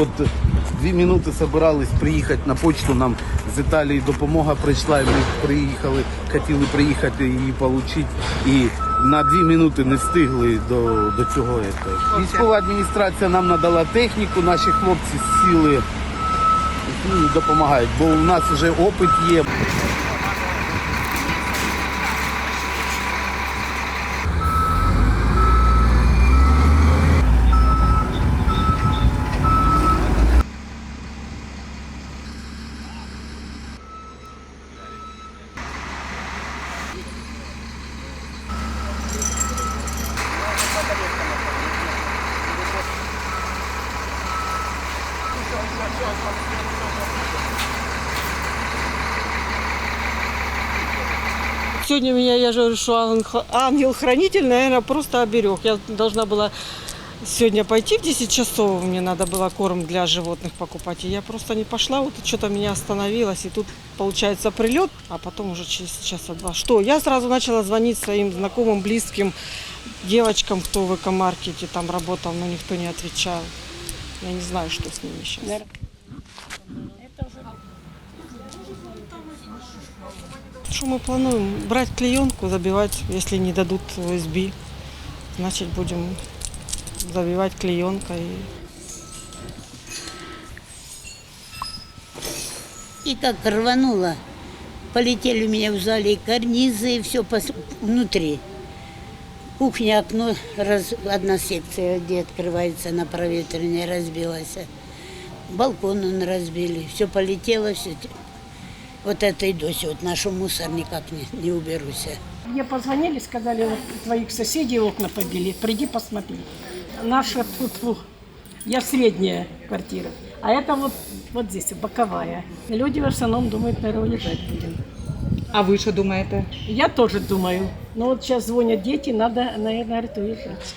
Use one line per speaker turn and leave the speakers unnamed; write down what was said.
от дві минути собирались приїхати на почту. Нам з Італії допомога прийшла, і ми приїхали, хотіли приїхати її отримати. І на дві минути не встигли до, до цього. Військова адміністрація нам надала техніку, наші хлопці сіли ну, допомагають, бо у нас вже опит є.
Сегодня меня, я же говорю, что ангел- ангел-хранитель, наверное, просто оберег. Я должна была сегодня пойти в 10 часов, мне надо было корм для животных покупать. И я просто не пошла, вот что-то меня остановилось. И тут получается прилет, а потом уже через часа два. Что? Я сразу начала звонить своим знакомым, близким девочкам, кто в экомаркете там работал, но никто не отвечал. Я не знаю, что с ними сейчас. Что мы плануем? Брать клеенку, забивать, если не дадут USB, значит будем забивать клеенкой.
И как рвануло. Полетели у меня в зале и карнизы, и все внутри. Кухня, окно, раз, одна секция, где открывается на проветривание, разбилась. Балкон он разбили, все полетело, все. Вот это и до сих, вот нашу мусор никак не, не уберусь.
Мне позвонили, сказали, вот твоих соседей окна побили, приди посмотри. Наша тут, я средняя квартира, а это вот, вот здесь, боковая. Люди в основном думают, наверное, уезжать будем.
А ви що думаєте?
Я тоже думаю. Но вот сейчас звонят дети, надо, наверное, уезжать.